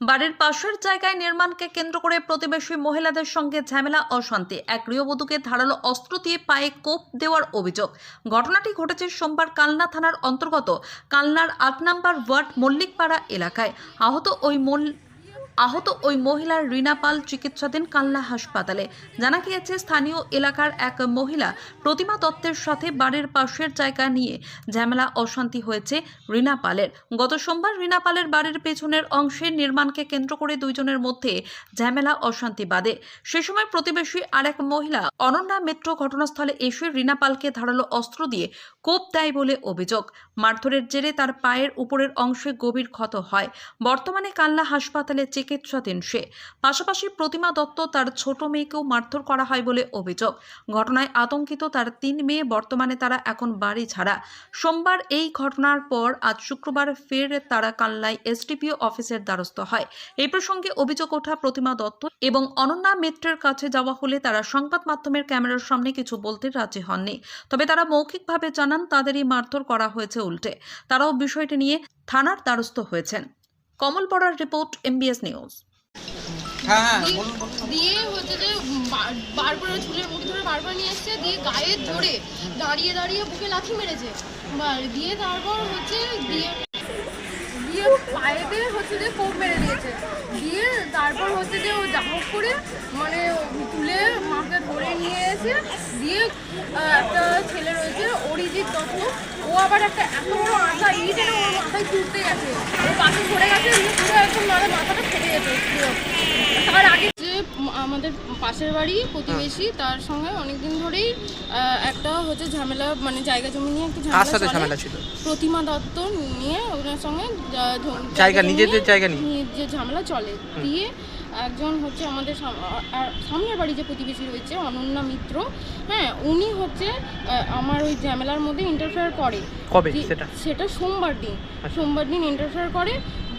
বাড়ির পাশের জায়গায় নির্মাণকে কেন্দ্র করে প্রতিবেশী মহিলাদের সঙ্গে ঝামেলা, অশান্তি। এক গৃহবধূকে ধারালো অস্ত্র দিয়ে পায়ে কোপ দেওয়ার অভিযোগ। ঘটনাটি ঘটেছে সোমবার কালনা থানার অন্তর্গত কালনার আট নম্বর ওয়ার্ড মল্লিকপাড়া এলাকায়। আহত ওই মল আহত ওই মহিলার রিনা পাল চিকিৎসাধীন কাল্লা হাসপাতালে। জানা গিয়েছে, স্থানীয় এলাকার এক মহিলা প্রতিমা দত্তের সাথে বাড়ির পাশের জায়গা নিয়ে ঝামেলা, অশান্তি হয়েছে রিনা পালের। গত সোমবার রিনা পালের বাড়ির পেছনের অংশের নির্মাণকে কেন্দ্র করে দুইজনের মধ্যে ঝামেলা, অশান্তি বাদে সে সময় প্রতিবেশী আরেক মহিলা অনন্যা মিত্র ঘটনাস্থলে এসে রিনা পালকে ধারালো অস্ত্র দিয়ে কোপ দেয় বলে অভিযোগ। মারধরের জেরে তার পায়ের উপরের অংশে গভীর ক্ষত হয়। বর্তমানে কাল্লা হাসপাতালে চিকিৎসাধীন সে। পাশাপাশি প্রতিমা দত্ত তার ছোট মেয়েকেও মারধর করা হয় বলে অভিযোগ। ঘটনায় আতঙ্কিত তার তিন মেয়ে, বর্তমানে তারা এখন বাড়ি ছাড়া। সোমবার এই ঘটনার পর আজ শুক্রবার ফের তারা কাল্লায় এসডিপিও অফিসের দ্বারস্থ হয়। এই প্রসঙ্গে অভিযোগ ওঠা প্রতিমা দত্ত এবং অনন্যা মিত্রের কাছে যাওয়া হলে তারা সংবাদ মাধ্যমের ক্যামেরার সামনে কিছু বলতে রাজি হননি। তবে তারা মৌখিকভাবে জানান, তাদেরই মারধর করা হয়েছে উল্টে। তারাও বিষয়টি নিয়ে থানার দ্বারস্থ হয়েছেন। কমল পড়ার রিপোর্ট এমবিএস নিউজ হ্যাঁ হ্যাঁ দিয়ে- বলুন দিয়ে হচ্ছে যে বার- বার চুলের মুখ ধরে বারবার নিয়ে এসছে দিয়ে গায়ে ধরে দাঁড়িয়ে দাঁড়িয়ে বুকে লাথি মেরেছে। দিয়ে তারপর হচ্ছে দিয়ে দিয়ে হচ্ছে যে কোপ মেরে দিয়েছে। দিয়ে তারপর হচ্ছে যে ও যা করে মানে তুলে মাকে ধরে নিয়ে এসে দিয়ে একটা ছেলে রয়েছে অরিজিৎ দত্ত। ও আবার একটা এত বড় আশা ইট ওর মাথায় তুলতে গেছে। ও পাশে পড়ে গেছে পুরো একদম মানে মাথাটা ফেটে যেত তার আগে পাশের বাড়ি প্রতিবেশী তার সঙ্গে অনেকদিন ধরেই একটা হচ্ছে ঝামেলা মানে জায়গা জমি নিয়ে একটু কার সাথে ঝামেলা ছিল। প্রতিমা দত্ত নিয়ে ওনার সঙ্গে যা- ঝ- জায়গা জমি নিজেদের জায়গা নিয়ে? যে ঝামেলা চলে দিয়ে একজন হচ্ছে আমাদের সাম- আর সামনের বাড়ি যে প্রতিবেশী রয়েছে অনন্যা মিত্র হ্যাঁ উনি হচ্ছে আহ, আমার ওই ঝামেলার মধ্যে ইন্টারফেয়ার করে। কবে? সেটা? সেটা সোমবার দিন। আচ্ছা। সোমবার দিন ইন্টারফেয়ার করে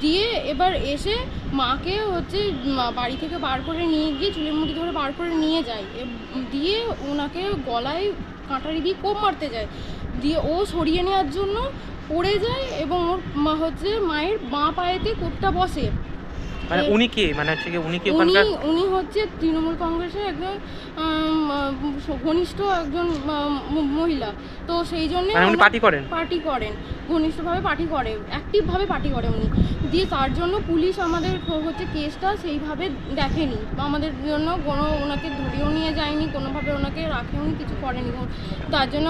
দিয়ে এবার এসে মাকে হচ্ছে বাড়ি থেকে বার করে নিয়ে গিয়ে চুলের মুঠি ধরে বার করে নিয়ে যায়। দিয়ে ওনাকে গলায় কাঁটারি দিয়ে কোপ মারতে যায়। দিয়ে ও সরিয়ে নেওয়ার জন্য পড়ে যায় এবং ওর মা হচ্ছে মায়ের বাঁ পায়েতে কোপটা বসে। মানে উনি কে? মানে হচ্ছে উনি কি উনি উনি হচ্ছে তৃণমূল কংগ্রেসের একজন ঘনিষ্ঠ একজন মহিলা। তো সেই জন্য মানে উনি পার্টি করেন? পার্টি করেন। ঘনিষ্ঠভাবে পার্টি করে অ্যাক্টিভভাবে পার্টি করে উনি। দিয়ে তার জন্য পুলিশ আমাদের হচ্ছে কেসটা সেইভাবে দেখেনি। বা আমাদের জন্য কোনো ওনাকে ধরেও নিয়ে যায়নি কোনোভাবে ওনাকে রাখেওনি কিছু করেনি। তার জন্য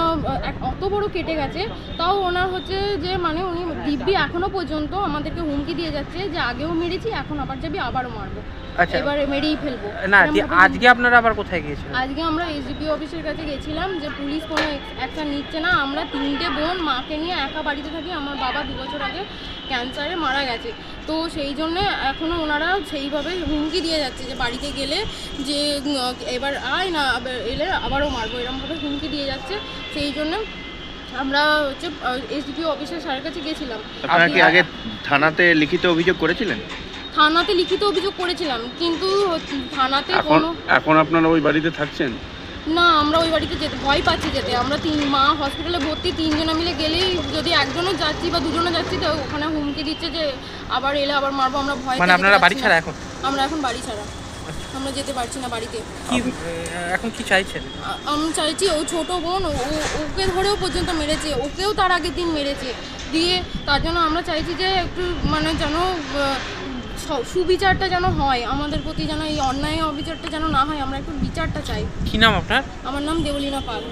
অত বড় কেটে গেছে। তাও ওনার হচ্ছে যে মানে উনি দিব্যি এখনও পর্যন্ত আমাদেরকে হুমকি দিয়ে যাচ্ছে যে আগেও মেরেছি এখন আবার যাবি আবারও মারবো। এবারে মেরেই ফেলব। না আজকে আপনারা আবার কোথায় গিয়েছিলেন? আজকে আমরা এসডিপি অফিসের কাছে গেছিলাম যে পুলিশ কোনো অ্যাকশন নিচ্ছে না। আমরা তিনটে বোন মাকে নিয়ে একা বাড়িতে থাকি। আমার বাবা দু বছর আগে ক্যান্সারে মারা গেছে। তো সেই জন্য এখনও ওনারা সেইভাবে হুমকি দিয়ে যাচ্ছে যে বাড়িতে গেলে যে এবার আয় না এলে আবারও মারবো এরমভাবে হুমকি দিয়ে যাচ্ছে। সেই জন্য আমরা হচ্ছে এসডিপি অফিসের স্যারের কাছে গেছিলাম। আপনারা কি আগে থানাতে লিখিত অভিযোগ করেছিলেন? থানাতে লিখিত অভিযোগ করেছিলাম কিন্তু থানাতে এখন কোনো এখন আপনারা ওই বাড়িতে থাকছেন? না আমরা ওই বাড়িতে যেতে ভয় পাচ্ছি যেতে। আমরা তিন মা হসপিটালে ভর্তি তিনজনে মিলে গেলেই যদি একজনও যাচ্ছি বা দুজনও যাচ্ছি তো ওখানে হুমকি দিচ্ছে যে আবার এলে আবার মারবো আমরা ভয় মানে আপনারা বাড়ি ছাড়া এখন? আমরা এখন বাড়ি ছাড়া। আমরা যেতে পারছি না বাড়িতে। কি এখন কি চাইছেন? আ- আমি চাইছি ও ছোট বোন ও ও- ওকে ধরেও পর্যন্ত মেরেছে ওকেও তার আগের দিন মেরেছে। দিয়ে তার জন্য আমরা চাইছি যে একটু মানে যেন আহ, সুবিচারটা যেন হয় আমাদের প্রতি যেন এই অন্যায় অবিচারটা যেন না হয় আমরা একটু বিচারটা চাই। কি নাম আপনার? আমার নাম দেবলীনা পাল।